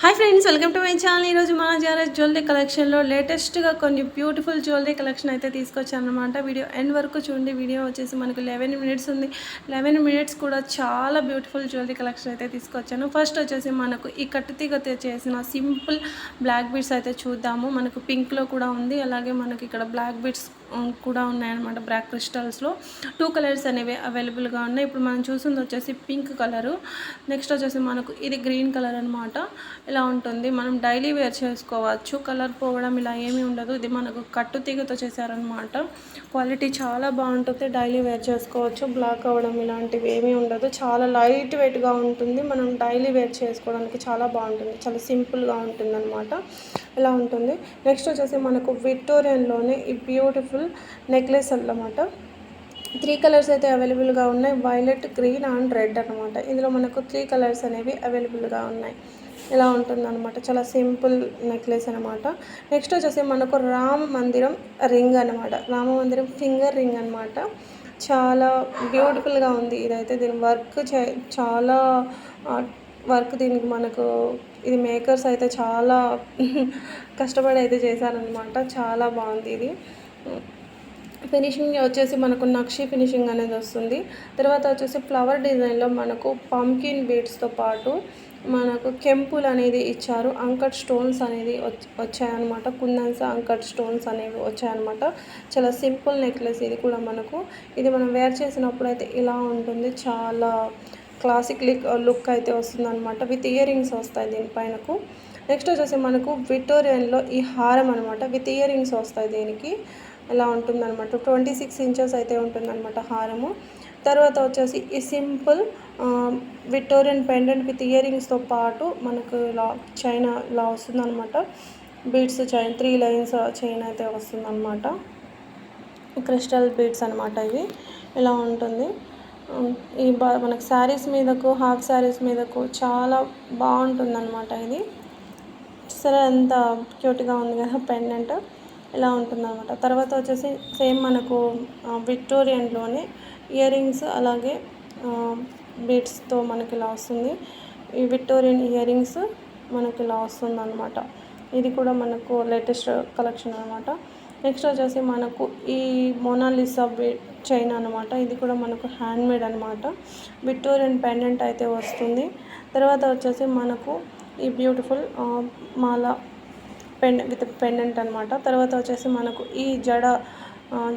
Hi friends welcome to my channel. ఈరోజు మన జారెస్ jewellery కలెక్షన్లో లేటెస్ట్గా కొన్ని బ్యూటిఫుల్ జ్యువెలరీ కలెక్షన్ అయితే తీసుకొచ్చాను వీడియో ఎండ్ వరకు చూడండి. వీడియో వచ్చేసి మనకు లెవెన్ మినిట్స్ ఉంది. లెవెన్ మినిట్స్ కూడా చాలా బ్యూటిఫుల్ జ్యువెలరీ కలెక్షన్ అయితే తీసుకొచ్చాను. ఫస్ట్ వచ్చేసి మనకు ఈ కట్టుతీగతో చేసిన సింపుల్ బ్లాక్ బీడ్స్ అయితే చూద్దాము. మనకు పింక్లో కూడా ఉంది. అలాగే మనకి ఇక్కడ బ్లాక్ బీడ్స్ కూడా ఉన్నాయన్నమాట బ్లాక్ క్రిస్టల్స్లో. టూ కలర్స్ అనేవి అవైలబుల్గా ఉన్నాయి. ఇప్పుడు మనం చూసింది వచ్చేసి పింక్ కలరు. నెక్స్ట్ వచ్చేసి మనకు ఇది గ్రీన్ కలర్ అనమాట ఇలా బాగుంటుంది. మనం డైలీ వేర్ చేసుకోవచ్చు. కలర్ పోవడం ఇలా ఏమీ ఉండదు. ఇది మనకు కట్టు తీగతో చేశారనమాట క్వాలిటీ చాలా బాగుంటుంది. డైలీ వేర్ చేసుకోవచ్చు. బ్లాక్ అవ్వడం ఇలాంటివి ఏమీ ఉండదు. చాలా లైట్ వెయిట్గా ఉంటుంది. మనం డైలీ వేర్ చేసుకోవడానికి చాలా బాగుంటుంది. చాలా సింపుల్గా ఉంటుంది అనమాట ఇలా ఉంటుంది? నెక్స్ట్ వచ్చేసి మనకు విక్టోరియన్లోనే ఈ బ్యూటిఫుల్ నెక్లెస్ అన్నమాట. త్రీ కలర్స్ అయితే అవైలబుల్గా ఉన్నాయి. వైలెట్ గ్రీన్ అండ్ రెడ్ అనమాట ఇందులో మనకు త్రీ కలర్స్ అనేవి అవైలబుల్గా ఉన్నాయి. ఇలా ఉంటుందన్నమాట. చాలా సింపుల్ నెక్లెస్ అనమాట నెక్స్ట్ వచ్చేసి మనకు రామ మందిరం రింగ్ అనమాట రామ మందిరం ఫింగర్ రింగ్ అనమాట చాలా బ్యూటిఫుల్గా ఉంది ఇదైతే. దీని వర్క్ చాలా వర్క్ దీనికి మనకు ఇది మేకర్స్ అయితే చాలా కష్టపడి అయితే చేశారనమాట చాలా బాగుంది ఇది. ఫినిషింగ్ వచ్చేసి మనకు నక్షి ఫినిషింగ్ అనేది వస్తుంది. తర్వాత వచ్చేసి ఫ్లవర్ డిజైన్లో మనకు పంకిన్ బీడ్స్తో పాటు మనకు కెంపుల్ అనేది ఇచ్చారు. అంకట్ స్టోన్స్ అనేది వచ్చాయన్నమాట. కుందన్స్ అంకట్ స్టోన్స్ అనేవి వచ్చాయన్నమాట. చాలా సింపుల్ నెక్లెస్ ఇది కూడా మనకు. ఇది మనం వేర్ చేసినప్పుడు అయితే ఇలా ఉంటుంది. చాలా క్లాసిక్ లుక్ లుక్ అయితే వస్తుందన్నమాట. విత్ ఇయర్ రింగ్స్ వస్తాయి దీనిపైనకు నెక్స్ట్ వచ్చేసి మనకు విక్టోరియన్లో ఈ హారం అనమాట విత్ ఇయర్ రింగ్స్ వస్తాయి దీనికి. ఇలా ఉంటుందన్నమాట. ట్వంటీ సిక్స్ ఇంచెస్ అయితే ఉంటుందన్నమాట హారము. తర్వాత వచ్చేసి ఈ simple Victorian pendant with ear రింగ్స్తో పాటు మనకు ఇలా చైన్ ఇలా వస్తుందన్నమాట. Beads chain three lines chain అయితే వస్తుందన్నమాట. క్రిస్టల్ బీడ్స్ అనమాట ఇవి. ఇలా ఉంటుంది. ఈ బా మనకు శారీస్ మీదకు హాఫ్ శారీస్ మీదకు చాలా బాగుంటుందన్నమాట ఇది. సరే ఎంత క్యూట్గా ఉంది కదా పెండెంట్. ఇలా ఉంటుందన్నమాట. తర్వాత వచ్చేసి సేమ్ మనకు విక్టోరియన్లోనే ఇయర్ రింగ్స్ అలాగే బీట్స్తో మనకి ఇలా వస్తుంది. ఈ విక్టోరియన్ ఇయర్ రింగ్స్ మనకి ఇలా వస్తుంది అనమాట ఇది కూడా మనకు లేటెస్ట్ కలెక్షన్ అనమాట నెక్స్ట్ వచ్చేసి మనకు ఈ మోనాలిసా చైన్ అనమాట ఇది కూడా మనకు హ్యాండ్మేడ్ అనమాట విక్టోరియన్ పెండెంట్ అయితే వస్తుంది. తర్వాత వచ్చేసి మనకు ఈ బ్యూటిఫుల్ మాల పెండ్ విత్ పెండెంట్ అనమాట తర్వాత వచ్చేసి మనకు ఈ జడ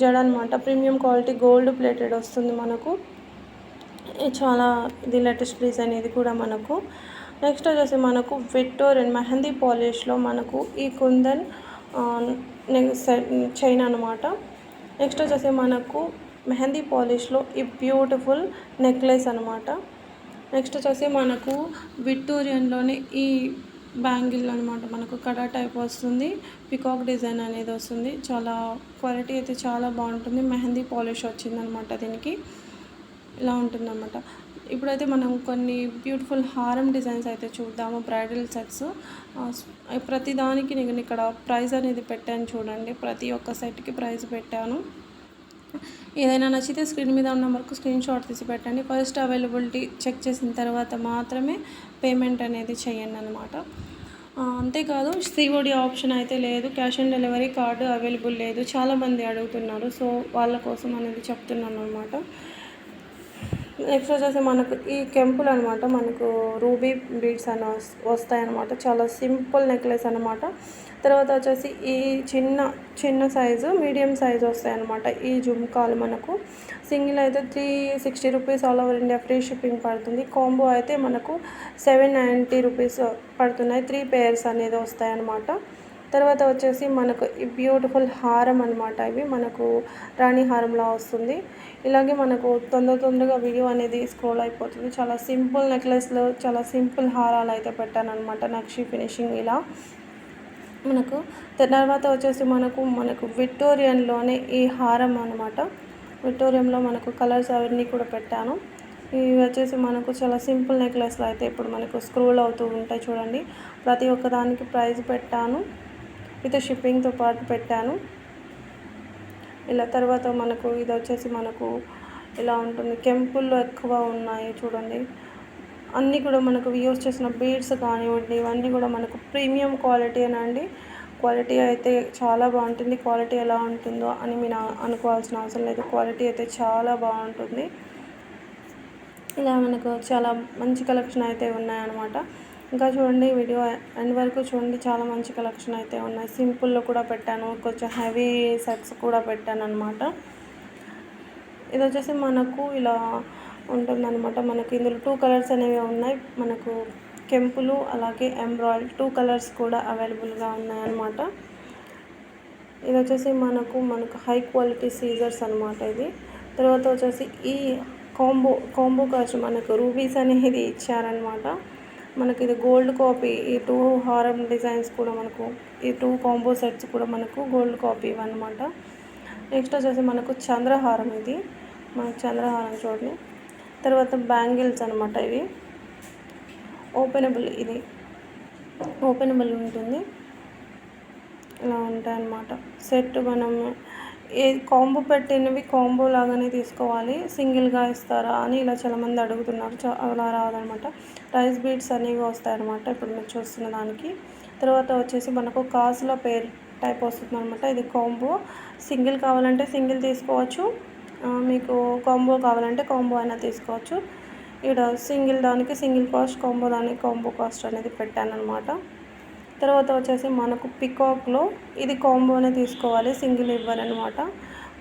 జడ అనమాట ప్రీమియం క్వాలిటీ గోల్డ్ ప్లేటెడ్ వస్తుంది మనకు. చాలా ఇది లేటెస్ట్ డిజైన్ ఇది కూడా మనకు. నెక్స్ట్ వచ్చేసి మనకు విక్టోరియన్ మెహందీ పాలిష్లో మనకు ఈ కుందన్ చైన్ అనమాట నెక్స్ట్ వచ్చేసి మనకు మెహందీ పాలిష్లో ఈ బ్యూటిఫుల్ నెక్లెస్ అనమాట నెక్స్ట్ వచ్చేసి మనకు విక్టోరియన్లోనే ఈ బ్యాంగిల్ అనమాట మనకు కడా టైప్ వస్తుంది. పికాక్ డిజైన్ అనేది వస్తుంది. చాలా క్వాలిటీ అయితే చాలా బాగుంటుంది. మెహందీ పాలిష్ వచ్చిందనమాట దీనికి. ఇలా ఉంటుందన్నమాట. ఇప్పుడైతే మనం కొన్ని బ్యూటిఫుల్ హారం డిజైన్స్ అయితే చూద్దాము. Bridal sets. ప్రతి దానికి నేను ఇక్కడ ప్రైస్ అనేది పెట్టాను చూడండి. ప్రతి ఒక్క సెట్కి ప్రైస్ పెట్టాను. ఏదైనా నచ్చితే స్క్రీన్ మీద ఉన్న నెంబర్కు స్క్రీన్ షాట్ తీసి పెట్టండి. ఫస్ట్ అవైలబిలిటీ చెక్ చేసిన తర్వాత మాత్రమే పేమెంట్ అనేది చేయండి అనమాట అంతేకాదు సిఓడి ఆప్షన్ అయితే లేదు. Cash on delivery card available లేదు. చాలామంది అడుగుతున్నారు. సో వాళ్ళ కోసం అనేది చెప్తున్నాను అనమాట నెక్స్ట్ వచ్చేసి మనకు ఈ కెంపుల్ అనమాట మనకు రూబీ బీడ్స్ అని వస్తాయన్నమాట. చాలా సింపుల్ నెక్లెస్ అనమాట తర్వాత వచ్చేసి ఈ చిన్న చిన్న సైజు మీడియం సైజు వస్తాయన్నమాట ఈ జుమ్కాలు మనకు. సింగిల్ అయితే three sixty rupees all over India free shipping పడుతుంది. కాంబో అయితే మనకు సెవెన్ నైంటీ రూపీస్ పడుతున్నాయి. త్రీ పేర్స్ అనేది వస్తాయన్నమాట. తర్వాత వచ్చేసి మనకు ఈ బ్యూటిఫుల్ హారం అనమాట ఇవి. మనకు రాణి హారంలా వస్తుంది. ఇలాగే మనకు తొందర తొందరగా వీడియో అనేది స్క్రోల్ అయిపోతుంది. చాలా సింపుల్ నెక్లెస్లో చాలా సింపుల్ హారాలు అయితే పెట్టాను అనమాట నక్షి ఫినిషింగ్ ఇలా. మనకు తర్వాత వచ్చేసి మనకు మనకు విక్టోరియన్లోనే ఈ హారం అనమాట విక్టోరియంలో మనకు కలర్స్ అవన్నీ కూడా పెట్టాను. ఇవి వచ్చేసి మనకు చాలా సింపుల్ నెక్లెస్లో అయితే ఇప్పుడు మనకు స్క్రోల్ అవుతూ ఉంటాయి చూడండి. ప్రతి ఒక్కదానికి ప్రైస్ పెట్టాను. విత్ షిప్పింగ్తో పాటు పెట్టాను. ఇలా తర్వాత మనకు ఇది వచ్చేసి మనకు ఇలా ఉంటుంది? కెంపుల్లో ఎక్కువ ఉన్నాయి చూడండి. అన్నీ కూడా మనకు యూస్ చేసిన బీడ్స్ కానివ్వండి ఇవన్నీ కూడా మనకు ప్రీమియం క్వాలిటీ అండి క్వాలిటీ అయితే చాలా బాగుంటుంది. క్వాలిటీ ఎలా ఉంటుందో అని మీరు అనుకోవాల్సిన అవసరం లేదు. క్వాలిటీ అయితే చాలా బాగుంటుంది. ఇలా మనకు చాలా మంచి కలెక్షన్ అయితే ఉన్నాయన్నమాట. ఇంకా చూడండి వీడియో ఎండ్ వరకు చూడండి. చాలా మంచి కలెక్షన్ అయితే ఉన్నాయి. సింపుల్లో కూడా పెట్టాను. కొంచెం హెవీ సెట్స్ కూడా పెట్టాను అనమాట ఇది వచ్చేసి మనకు ఇలా ఉంటుందన్నమాట. మనకి ఇందులో టూ కలర్స్ అనేవి ఉన్నాయి. మనకు కెంపులు అలాగే ఎంబ్రాయిడ్ టూ కలర్స్ కూడా అవైలబుల్గా ఉన్నాయన్నమాట. ఇది వచ్చేసి మనకు మనకు హై క్వాలిటీ సీజర్స్ అనమాట ఇది. తర్వాత వచ్చేసి ఈ కాంబో కాంబో కాస్ట్ మనకు రూబీస్ అనేది ఇచ్చారనమాట మనకి ఇది గోల్డ్ కాపీ ఈ టూ హారం డిజైన్స్ కూడా మనకు ఈ టూ కాంబో సెట్స్ కూడా మనకు గోల్డ్ కాపీ ఇవన్నమాట నెక్స్ట్ వచ్చేసి మనకు చంద్రహారం ఇది. మనకు చంద్రహారం చూడండి. తర్వాత బ్యాంగిల్స్ అనమాట ఇవి. ఓపెనబుల్ ఇది. ఓపెనబుల్ ఉంటుంది. ఇలా ఉంటాయన్నమాట. సెట్ మనం ఏ కాంబో పెట్టినవి కాంబో లాగానే తీసుకోవాలి. సింగిల్గా ఇస్తారా అని ఇలా చాలామంది అడుగుతున్నారు. అలా రాదనమాట. రైస్ బీట్స్ అనేవి వస్తాయన్నమాట ఇప్పుడు మీరు చూస్తున్న దానికి. తర్వాత వచ్చేసి మనకు కాసుల పేరు టైప్ వస్తుంది అనమాట ఇది కాంబో. సింగిల్ కావాలంటే సింగిల్ తీసుకోవచ్చు. మీకు కాంబో కావాలంటే కాంబో అయినా తీసుకోవచ్చు. ఇక్కడ సింగిల్ దానికి సింగిల్ కాస్ట్ కాంబో దానికి కాంబో కాస్ట్ అనేది పెట్టాను అనమాట తర్వాత వచ్చేసి మనకు పికాక్లో ఇది కాంబోనే తీసుకోవాలి సింగిల్ ఇవ్వరనమాట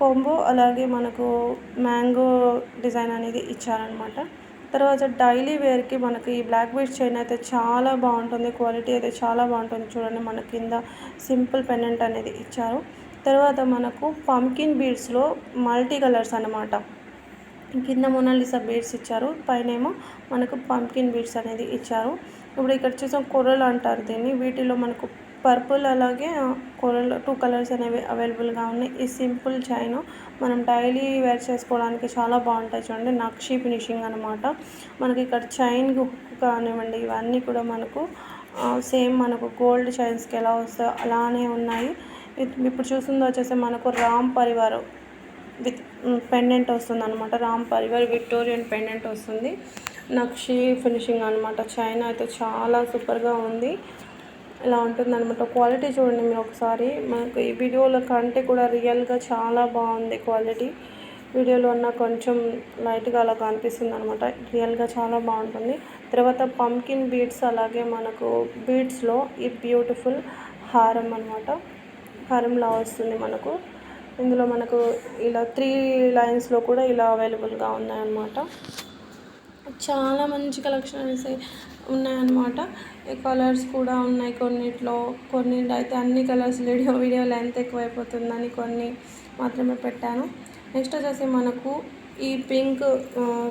కాంబో అలాగే మనకు మ్యాంగో డిజైన్ అనేది ఇచ్చారనమాట తర్వాత డైలీ వేర్కి మనకి ఈ బ్లాక్ బీట్ చైన్ అయితే చాలా బాగుంటుంది క్వాలిటీ అయితే చాలా బాగుంటుంది చూడండి మన కింద సింపుల్ పెండెంట్ అనేది ఇచ్చారు. తర్వాత మనకు పంకిన్ బీడ్స్లో మల్టీ కలర్స్ అనమాట కింద మొనాలిసా బీడ్స్ ఇచ్చారు పైనేమో మనకు పంకిన్ బీడ్స్ అనేది ఇచ్చారు. ఇప్పుడు ఇక్కడ చూసాం కొర్రలు అంటారు దీన్ని. వీటిలో మనకు పర్పుల్ అలాగే కొరలు టూ కలర్స్ అనేవి అవైలబుల్గా ఉన్నాయి. ఈ సింపుల్ చైన్ మనం డైలీ వేర్ చేసుకోవడానికి చాలా బాగుంటాయి చూడండి. నక్షి ఫినిషింగ్ అనమాట మనకి ఇక్కడ చైన్ కానివ్వండి ఇవన్నీ కూడా మనకు సేమ్ మనకు గోల్డ్ చైన్స్కి ఎలా వస్తాయో అలానే ఉన్నాయి. ఇప్పుడు చూస్తుంది వచ్చేసి మనకు రామ్ పరివారం. విత్ పెండెంట్ వస్తుంది అనమాట రామ్ పరివార్ విక్టోరియన్ పెండెంట్ వస్తుంది. నక్షి ఫినిషింగ్ అనమాట చైనా అయితే చాలా సూపర్గా ఉంది. ఇలా ఉంటుంది అనమాట క్వాలిటీ చూడండి మీరు ఒకసారి. మనకు ఈ వీడియోలో కంటే కూడా రియల్గా చాలా బాగుంది క్వాలిటీ. వీడియోలో ఉన్న కొంచెం లైట్గా అలా కనిపిస్తుంది అనమాట రియల్గా చాలా బాగుంటుంది. తర్వాత పంకిన్ బీడ్స్ అలాగే మనకు బీడ్స్లో ఈ బ్యూటిఫుల్ హారం అనమాట హారంలా వస్తుంది మనకు. ఇందులో మనకు ఇలా త్రీ లైన్స్లో కూడా ఇలా అవైలబుల్గా ఉన్నాయన్నమాట. చాలా మంచి కలెక్షన్ ఉన్నాయన్నమాట. కలర్స్ కూడా ఉన్నాయి కొన్నిట్లో. కొన్ని అయితే అన్ని కలర్స్ వీడియో వీడియో లెంత్ ఎక్కువైపోతుందని కొన్ని మాత్రమే పెట్టాను. నెక్స్ట్ వచ్చేసి మనకు ఈ పింక్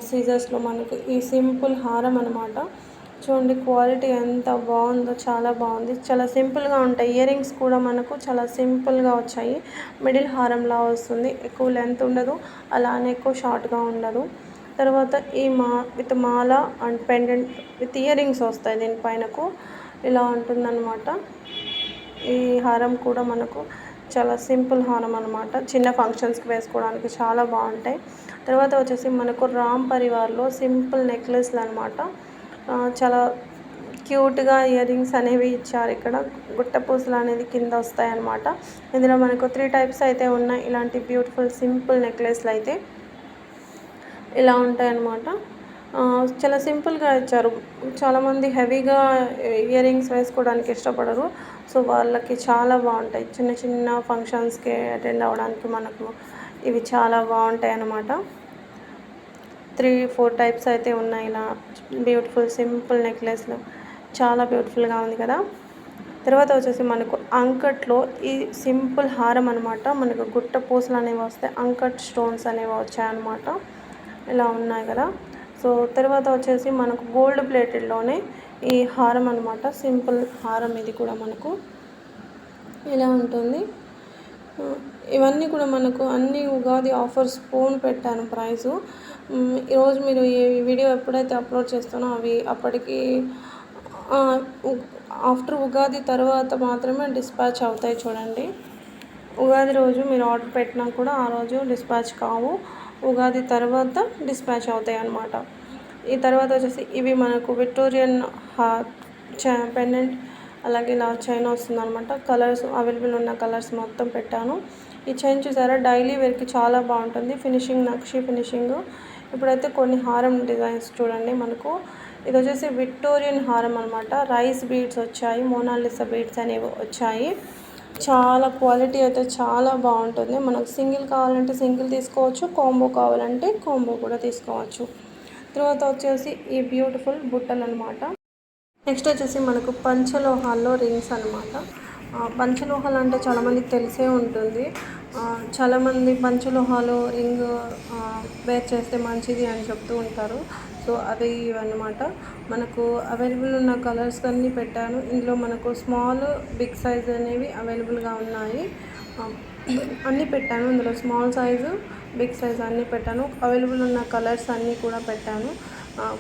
సీజర్స్లో మనకు ఈ సింపుల్ హారం అనమాట చూడండి క్వాలిటీ ఎంత బాగుందో చాలా బాగుంది. చాలా సింపుల్గా ఉంటాయి. ఇయర్ రింగ్స్ కూడా మనకు చాలా సింపుల్గా వచ్చాయి. మిడిల్ హారంలా వస్తుంది. ఎక్కువ లెంత్ ఉండదు. అలానే ఎక్కువ షార్ట్గా ఉండదు. తర్వాత ఈ మా విత్ మాల and pendant with ear rings వస్తాయి దీనిపైనకు ఇలా ఉంటుందన్నమాట. ఈ హారం కూడా మనకు చాలా సింపుల్ హారం అనమాట చిన్న ఫంక్షన్స్కి వేసుకోవడానికి చాలా బాగుంటాయి. తర్వాత వచ్చేసి మనకు రామ్ పరివార్లో సింపుల్ నెక్లెస్లు అనమాట చాలా క్యూట్గా ఇయర్ రింగ్స్ అనేవి ఇచ్చారు. ఇక్కడ గుట్ట పూసలు అనేది కింద వస్తాయి ఇందులో మనకు త్రీ టైప్స్ అయితే ఉన్నాయి. ఇలాంటి బ్యూటిఫుల్ సింపుల్ నెక్లెస్లు అయితే ఇలా ఉంటాయి అన్నమాట చాలా సింపుల్గా ఇచ్చారు. చాలామంది హెవీగా ఇయర్ రింగ్స్ వేసుకోవడానికి ఇష్టపడరు. సో వాళ్ళకి చాలా బాగుంటాయి. చిన్న చిన్న ఫంక్షన్స్కి అటెండ్ అవ్వడానికి మనకు ఇవి చాలా బాగుంటాయి అన్నమాట త్రీ ఫోర్ టైప్స్ అయితే ఉన్నాయి ఇలా. బ్యూటిఫుల్ సింపుల్ నెక్లెస్లు. చాలా బ్యూటిఫుల్గా ఉంది కదా. తర్వాత వచ్చేసి మనకు అంకట్లో ఈ సింపుల్ హారం అనమాట మనకు గుట్ట పూసలు అనేవి వస్తాయి. అంకట్ స్టోన్స్ అనేవి వచ్చాయన్నమాట ఇలా ఉన్నాయి కదా. సో తర్వాత వచ్చేసి మనకు గోల్డ్ ప్లేటెడ్లోనే ఈ హారం అనమాట సింపుల్ హారం ఇది కూడా మనకు. ఇలా ఉంటుంది. ఇవన్నీ కూడా మనకు అన్ని ఉగాది ఆఫర్స్ ఫోన్ పెట్టాను ప్రైస్ ఈరోజు మీరు ఈ వీడియో ఎప్పుడైతే అప్లోడ్ చేస్తానో అవి అప్పటికి ఆఫ్టర్ ఉగాది తర్వాత మాత్రమే డిస్పాచ్ అవుతాయి చూడండి. ఉగాది రోజు మీరు ఆర్డర్ పెట్టినా కూడా ఆ రోజు డిస్పాచ్ కావు. ఉగాది తర్వాత డిస్పాచ్ అవుతాయి అన్నమాట. ఈ తర్వాత వచ్చేసి ఇవి మనకు విక్టోరియన్ హార్ట్ పెండెంట్ అలాగే ఇలా చైన్ వస్తుందన్నమాట. కలర్స్ అవైలబుల్ ఉన్న కలర్స్ మొత్తం పెట్టాను. ఈ చైన్ చూసారా? డైలీ వేర్కి చాలా బాగుంటుంది. ఫినిషింగ్ నక్షి ఫినిషింగ్. ఇప్పుడైతే కొన్ని హారం డిజైన్స్ చూడండి మనకు. ఇది వచ్చేసి విక్టోరియన్ హారం అనమాట రైస్ బీడ్స్ వచ్చాయి మోనాలిసా బీడ్స్ అనేవి వచ్చాయి. చాలా క్వాలిటీ అయితే చాలా బాగుంటుంది. మనకు సింగిల్ కావాలంటే సింగిల్ తీసుకోవచ్చు కాంబో కావాలంటే కాంబో కూడా తీసుకోవచ్చు. తర్వాత వచ్చేసి ఈ బ్యూటిఫుల్ బుట్టలు అనమాట నెక్స్ట్ వచ్చేసి మనకు పంచలోహాల్లో రింగ్స్ అనమాట పంచలోహాలు అంటే చాలామందికి తెలిసే ఉంటుంది. చాలామంది పంచలోహాలు రింగ్ వేర్ చేస్తే మంచిది అని చెప్తూ ఉంటారు. సో అది అన్నమాట మనకు అవైలబుల్ ఉన్న కలర్స్ అన్నీ పెట్టాను. ఇందులో మనకు స్మాల్ బిగ్ సైజ్ అనేవి అవైలబుల్గా ఉన్నాయి. అన్నీ పెట్టాను. ఇందులో స్మాల్ సైజు బిగ్ సైజ్ అన్నీ పెట్టాను. అవైలబుల్ ఉన్న కలర్స్ అన్నీ కూడా పెట్టాను.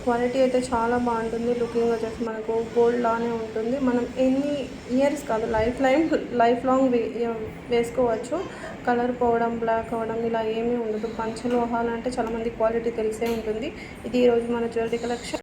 క్వాలిటీ అయితే చాలా బాగుంటుంది. లుకింగ్ వచ్చేసి మనకు గోల్డ్ లానే ఉంటుంది. మనం ఎన్ని ఇయర్స్ కాదు లైఫ్ లైఫ్ లైఫ్ లాంగ్ వే వేసుకోవచ్చు. కలర్ పోవడం బ్లాక్ అవ్వడం ఇలా ఏమీ ఉండదు. పంచలోహాలు అంటే చాలామంది క్వాలిటీ తెలిసే ఉంటుంది. ఇది ఈరోజు మన జ్యువెలరీ కలెక్షన్